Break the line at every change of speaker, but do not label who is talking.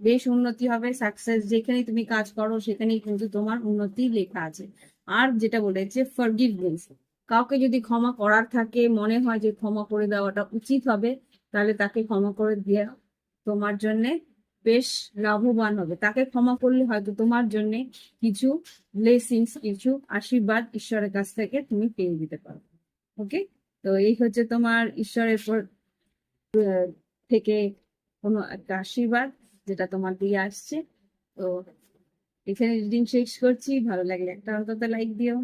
বেশ উন্নতি হবে সাকসেস যেখানেই তুমি কাজ করো, সেখানেই কিন্তু তোমার উন্নতি লেখা আছে। আর যেটা বলেছে ফরগিভনেস কাউকে যদি ক্ষমা করার থাকে, মনে হয় যে ক্ষমা করে দেওয়াটা উচিত হবে, তাহলে তাকে ক্ষমা করে দেওয়া তোমার জন্য বেশ লাভবান হবে। তাকে ক্ষমা করলে হয়তো তোমার জন্য কিছু ব্লেসিংস কিছু আশীর্বাদ ঈশ্বরের কাছ থেকে তুমি পেয়ে দিতে পারো ওকে তো এই হচ্ছে তোমার ঈশ্বরের পর থেকে কোনো একটা আশীর্বাদ। যেটা তোমার দিয়ে আসছে। তো, এখানে রিডিং শেষ করছি, ভালো লাগলে একটা অন্তত লাইক দিও।